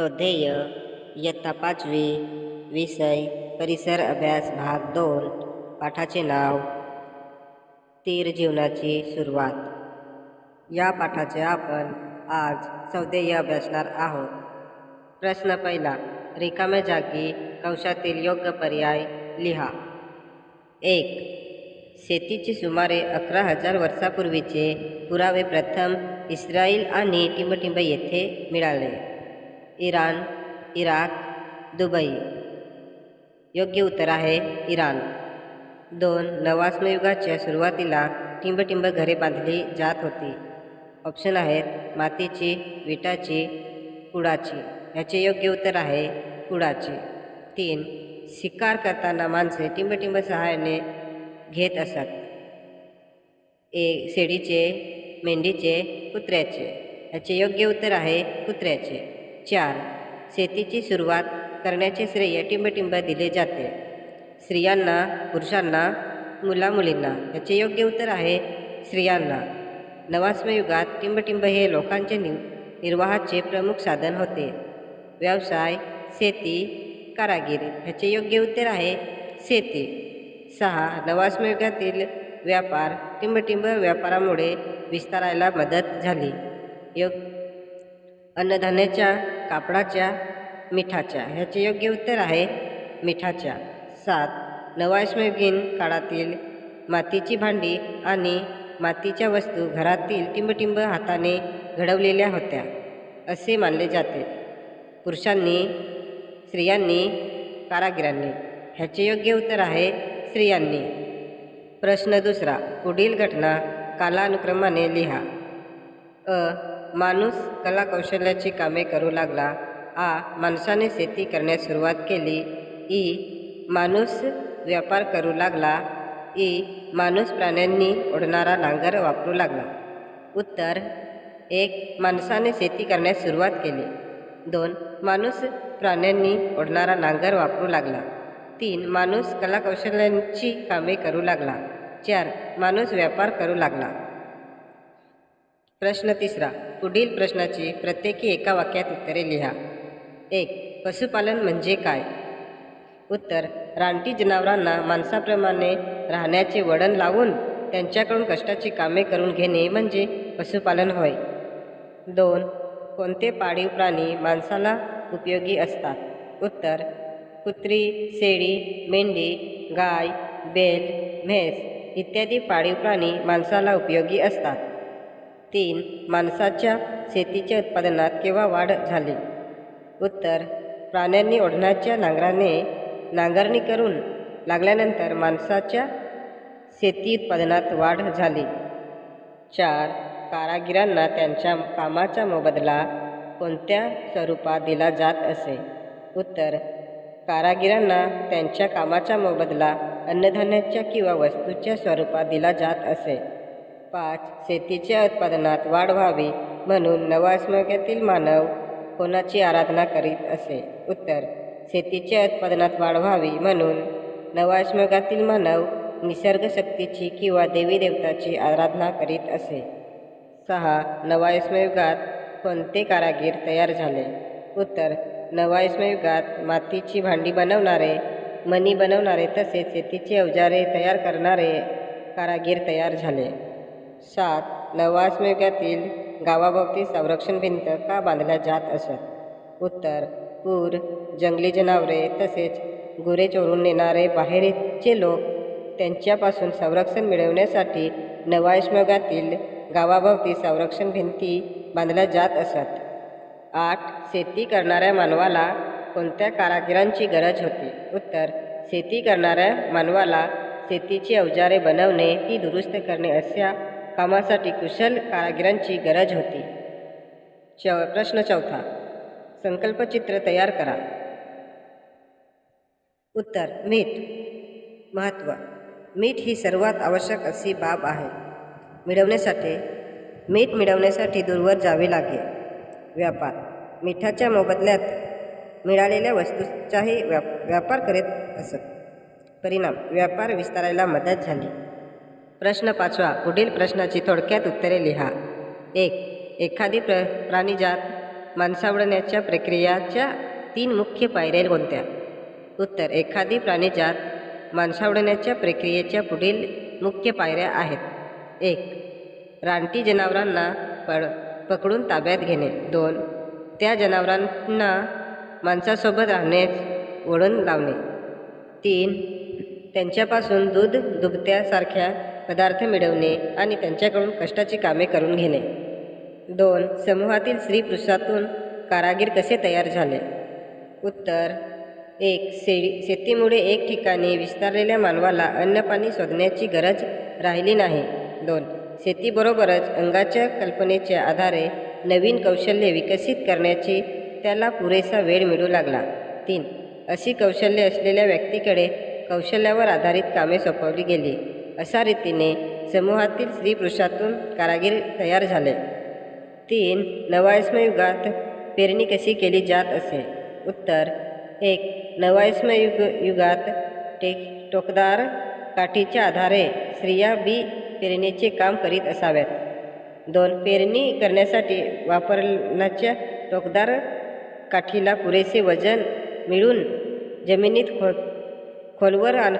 स्वाध्याय इयत्ता पाचवी विषय परिसर अभ्यास भाग दोन पाठाचे नाव तीर जीवनाची सुरुवात. या पाठाचे आपण आज स्वाध्याय अभ्यासणार आहोत. प्रश्न पहिला रिकाम्या जागी कंशातील योग्य पर्याय लिहा. एक शेतीचे सुमारे अकरा हजार वर्षापूर्वीचे पुरावे प्रथम इस्रायल आणि टिंबटिंब येथे मिळाले. Iran Iraq Dubai. योग्य उत्तर आहे इराण. दोन नवाश्मयुगाच्या सुरुवातीला टिंबटिंब घरे बांधली जात होती. ऑप्शन आहेत मातीची विटाची कुडाची. ह्याचे योग्य उत्तर आहे कुडाची. तीन शिकार करताना माणसे टिंबटिंब सहाय्याने घेत असत. ए शेळीचे मेंढीचे कुत्र्याचे. ह्याचे योग्य उत्तर आहे कुत्र्याचे. चार. शेतीची सुरुवात करण्याचे श्रेय टिंबटिंब दिले जाते. स्त्रियांना पुरुषांना मुलामुलींना ह्याचे योग्य उत्तर आहे स्त्रियांना. नवाश्मयुगात टिंबटिंब हे लोकांचे नि निर्वाहाचे प्रमुख साधन होते. व्यवसाय शेती कारागिरी ह्याचे योग्य उत्तर आहे शेती. सहा. नवास्मयुगातील व्यापार टिंबटिंब व्यापारामुळे विस्तारायला मदत झाली. योग अन्नधान्याच्या कापडाच्या मिठाच्या ह्याचे योग्य उत्तर आहे मिठाच्या. सात नवाश्मयुगीन काळातील मातीची भांडी आणि मातीच्या वस्तू घरातील टिंबटिंब हाताने घडवलेल्या होत्या असे मानले जाते. पुरुषांनी स्त्रियांनी कारागिरांनी ह्याचे योग्य उत्तर आहे स्त्रियांनी. प्रश्न दुसरा पुढील घटना कालानुक्रमाने लिहा. अ माणूस कलाकौशल्याची कामे करू लागला. आ माणसाने शेती करण्यास सुरुवात केली. ई माणूस व्यापार करू लागला. ई माणूस प्राण्यांनी ओढणारा नांगर वापरू लागला. उत्तर एक माणसाने शेती करण्यास सुरुवात केली. दोन माणूस प्राण्यांनी ओढणारा नांगर वापरू लागला. तीन माणूस कलाकौशल्यांची कामे करू लागला. चार माणूस व्यापार करू लागला. प्रश्न तिसरा पुढील प्रश्नाची प्रत्येकी एका वाक्यात उत्तरे लिहा. एक पशुपालन म्हणजे काय? उत्तर रानटी जनावरांना माणसाप्रमाणे राहण्याचे वळण लावून त्यांच्याकडून कष्टाची कामे करून घेणे म्हणजे पशुपालन होय. दोन कोणते पाळीव प्राणी माणसाला उपयोगी असतात? उत्तर कुत्री शेळी मेंढी गाय बैल म्हैस इत्यादी पाळीव प्राणी माणसाला उपयोगी असतात. तीन माणसाच्या शेतीच्या उत्पादनात केव्हा वाढ झाली? उत्तर प्राण्यांनी ओढण्याच्या नांगराने नांगरणी करून लागल्यानंतर माणसाच्या शेती उत्पादनात वाढ झाली. चार कारागिरांना त्यांच्या कामाचा मोबदला कोणत्या स्वरूपात दिला जात असे? उत्तर कारागिरांना त्यांच्या कामाचा मोबदला अन्नधान्याच्या किंवा वस्तूच्या स्वरूपात दिला जात असे. पाच शेतीच्या उत्पादनात वाढ व्हावी म्हणून नवाश्मयुगातील मानव कोणाची आराधना करीत असे? उत्तर शेतीच्या उत्पादनात वाढ व्हावी म्हणून नवाश्मयुगातील मानव निसर्गशक्तीची किंवा देवी देवताची आराधना करीत असे. सहा नवायुष्मयुगात कोणते कारागीर तयार झाले? उत्तर नवायुष्मयुगात मातीची भांडी बनवणारे मणी बनवणारे तसेच शेतीची अवजारे तयार करणारे कारागीर तयार झाले. सात नवाश्मयुगातील गावाभोवती संरक्षण भिंत का बांधल्या जात असत? उत्तर पूर जंगली जनावरे तसेच गुरे चोरून नेणारे बाहेरचे लोक त्यांच्यापासून संरक्षण मिळवण्यासाठी नवाश्मगातील गावाभोवती संरक्षण भिंती बांधल्या जात असत. आठ शेती करणाऱ्या मानवाला कोणत्या कारागिरांची गरज होती? उत्तर शेती करणाऱ्या मानवाला शेतीची अवजारे बनवणे ती दुरुस्त करणे अशा कामासाठी कुशल कारागिरांची गरज होती. च प्रश्न चौथा. संकल्पचित्र तयार करा. उत्तर मीठ. महत्त्व मीठ ही सर्वात आवश्यक अशी बाब आहे. मिळवण्यासाठी मीठ मिळवण्यासाठी दूरवर जावे लागे व्यापार. मिठाच्या मोबदल्यात मिळालेल्या वस्तूचाही व्याप व्यापार करीत असत. परिणाम. व्यापार विस्तारायला मदत झाली. प्रश्न पाचवा. पुढील प्रश्नाची थोडक्यात उत्तरे लिहा. एक. एखादी प्र प्राणीजात माणसावडण्याच्या प्रक्रियाच्या तीन मुख्य पायऱ्या कोणत्या? उत्तर. एखादी प्राणीजात माणसावडण्याच्या प्रक्रियेच्या पुढील मुख्य पायऱ्या आहेत. एक. रानटी जनावरांना पड पकडून ताब्यात घेणे. दोन. त्या जनावरांना माणसासोबत राहण्यास वळण लावणे. तीन. त्यांच्यापासून दूध दुभत्यासारख्या पदार्थ मिळवणे आणि त्यांच्याकडून कष्टाची कामे करून घेणे. दोन समूहातील स्त्री पुरुषातून कारागीर कसे तयार झाले? उत्तर एक शेळी शेतीमुळे एक ठिकाणी विस्तारलेल्या मानवाला अन्नपाणी शोधण्याची गरज राहिली नाही. दोन शेतीबरोबरच अंगाच्या कल्पनेच्या आधारे नवीन कौशल्ये विकसित करण्याची त्याला पुरेसा वेळ मिळू लागला. तीन अशी कौशल्ये असलेल्या व्यक्तीकडे कौशल्यावर आधारित कामे सोपवली गेली. अशा रीतीने समूहातील स्त्री पुरुषातून कारागीर तयार झाले. तीन नवायस्मयुगात पेरणी कशी केली जात असे? उत्तर एक नवायस्म युग युगात टेक टोकदार काठीच्या आधारे स्त्रिया बी पेरणीचे काम करीत असाव्यात. दोन पेरणी करण्यासाठी वापरण्याच्या टोकदार काठीला पुरेसे वजन मिळून जमिनीत खो खोलवर आण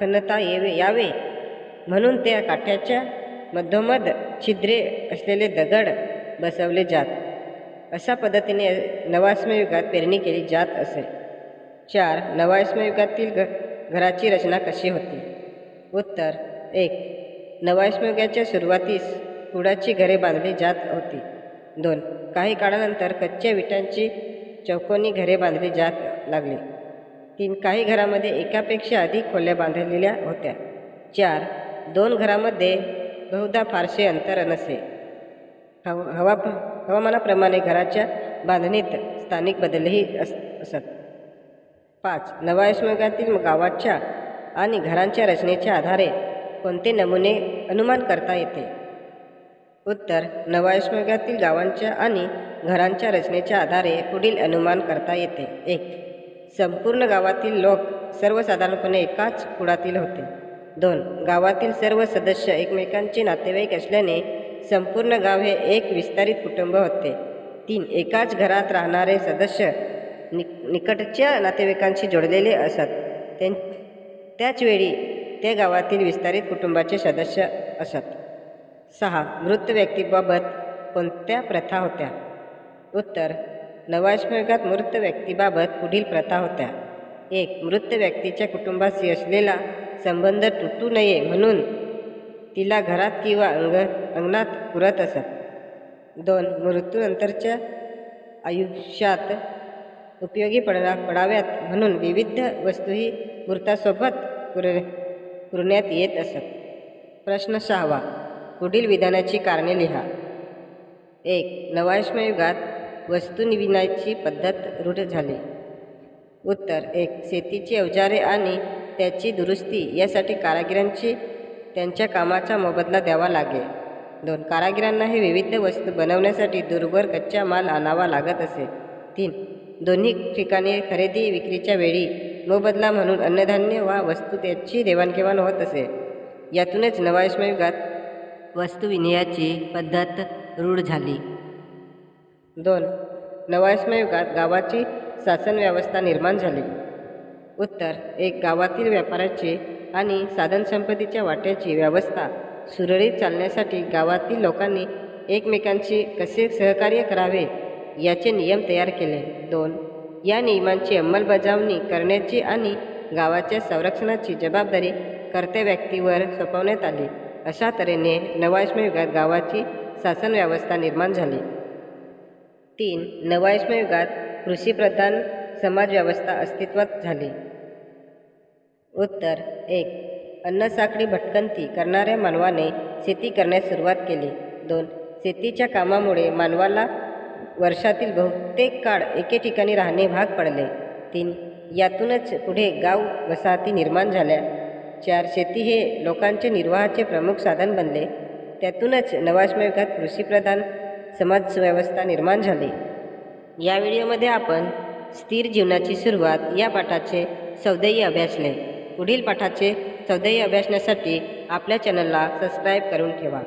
खणता येवे यावे. म्हणून त्या काठ्याच्या मधोमध छिद्रे असलेले दगड बसवले जात. अशा पद्धतीने नवाश्मयुगात पेरणी केली जात असे. चार नवाश्मयुगातील घ घराची रचना कशी होती? उत्तर एक नवाश्मयुगाच्या सुरुवातीस कुडाची घरे बांधली जात होती. दोन काही काळानंतर कच्च्या विटांची चौकोनी घरे बांधली जात लागली. तीन काही घरामध्ये एकापेक्षा अधिक खोल्या बांधलेल्या होत्या. चार दोन घरामध्ये बहुधा फारसे अंतर नसे. हव हवा हवामानाप्रमाणे घराच्या बांधणीत स्थानिक बदलही अस असत. पाच नवायशयुगातील गावाच्या आणि घरांच्या रचनेच्या आधारे कोणते नमुने अनुमान करता येते? उत्तर नवायशयुगातील गावांच्या आणि घरांच्या रचनेच्या आधारे पुढील अनुमान करता येते. एक संपूर्ण गावातील लोक सर्वसाधारणपणे एकाच कुळातील होते. दोन. गावातील सर्व सदस्य एकमेकांचे नातेवाईक असल्याने संपूर्ण गाव हे एक विस्तारित कुटुंब होते. तीन. एकाच घरात राहणारे सदस्य नि निकटच्या नातेवाईकांशी जोडलेले असत. त्यां त्याचवेळी त्या गावातील विस्तारित कुटुंबाचे सदस्य असत. सहा. मृत व्यक्तीबाबत कोणत्या प्रथा होत्या? उत्तर. नवाश्मयुगात मृत व्यक्तीबाबत पुढील प्रथा होत्या. एक. मृत व्यक्तीच्या कुटुंबाशी असलेला संबंध तुटू नये म्हणून तिला घरात किंवा अंग अंगणात पुरत असत. दोन मृत्यूनंतरच्या आयुष्यात उपयोगी पडा पडाव्यात म्हणून विविध वस्तूही मृतासोबत पुर पुरण्यात येत असत. प्रश्न सहावा पुढील विधानाची कारणे लिहा. एक नवाश्मयुगात वस्तू निविण्याची पद्धत रूढ झाली. उत्तर एक शेतीची अवजारे आणि त्याची दुरुस्ती यासाठी कारागिरांची त्यांच्या कामाचा मोबदला द्यावा लागे दोन कारागिरांना हे विविध वस्तू बनवण्यासाठी दूरवर कच्चा माल आणावा लागत असे. तीन दोन्ही ठिकाणी खरेदी विक्रीच्या वेळी मोबदला म्हणून अन्नधान्य वा वस्तू त्याची देवाणघेवाण होत असे. यातूनच नवाश्मयुगात वस्तू विनियाची पद्धत रूढ झाली. दोन नवाश्मयुगात गावाची शासन व्यवस्था निर्माण झाली. उत्तर एक गावातील व्यापाराची आणि साधनसंपत्तीच्या वाट्याची व्यवस्था. सुरळीत चालण्यासाठी गावातील लोकांनी एकमेकांशी कसे सहकार्य करावे याचे नियम तयार केले. दोन या नियमांची अंमलबजावणी करण्याची आणि गावाच्या संरक्षणाची जबाबदारी कर्त्या व्यक्तीवर सोपवण्यात आली. अशा तऱ्हेने नवाश्मयुगात गावाची शासन व्यवस्था निर्माण झाली. तीन नवाश्मयुगात कृषीप्रधान समाजव्यवस्था अस्तित्वात झाली. उत्तर एक अन्नसाखळी भटकंती करणाऱ्या मानवाने शेती करण्यास सुरुवात केली. दोन शेतीच्या कामामुळे मानवाला वर्षातील बहुतेक काळ एके ठिकाणी राहणे भाग पडले. तीन यातूनच पुढे गाव वसाहती निर्माण झाल्या. चार शेती हे लोकांचे निर्वाहाचे प्रमुख साधन बनले. त्यातूनच नवाश्मयुगात कृषीप्रधान समाजव्यवस्था निर्माण झाली. या व्हिडिओमध्ये आपण स्थिर जीवनाची सुरुवात या पाठाचे सौदैय अभ्यासले. पुढील पाठाचे सौदैय अभ्यासण्यासाठी आपल्या चॅनलला सबस्क्राईब करून ठेवा.